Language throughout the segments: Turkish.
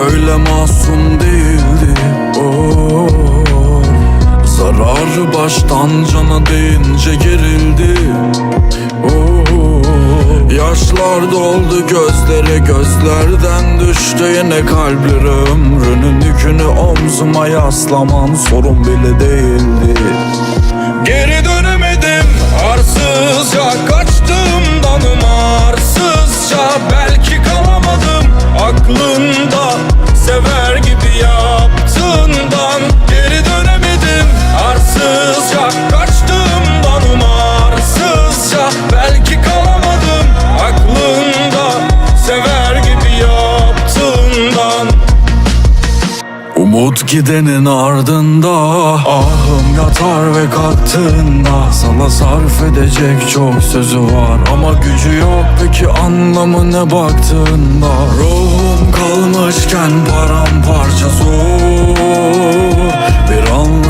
öyle masum değildi oh, Zararı baştan cana değince gerildi oh, Yaşlar doldu gözlere gözlerden düştü. Yine kalplere Ömrünün yükünü omzuma yaslaman sorun bile değildi. Geri Umut gidenin ardında Ahım yatar ve kalktığında Sana sarf edecek çok sözü var Ama gücü yok. Peki anlamı ne baktığında? Ruhum kalmışken paramparça zor. Bir anlamı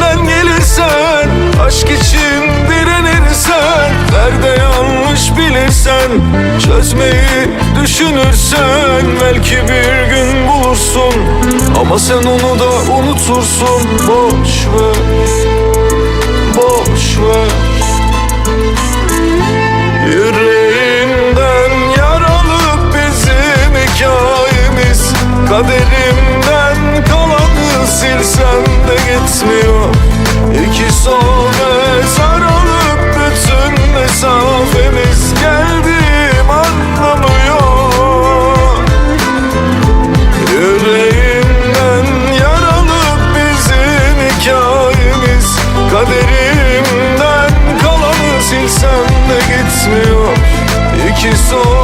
Aşk için direnirsen Nerede yanlış bilirsen Çözmeyi düşünürsen Belki bir gün bulursun. Ama sen onu da unutursun. Boş ver Boş ver. Yüreğinden yaralı bizim hikayemiz. Kaderimden kalanı silsem de gitmiyor ki zor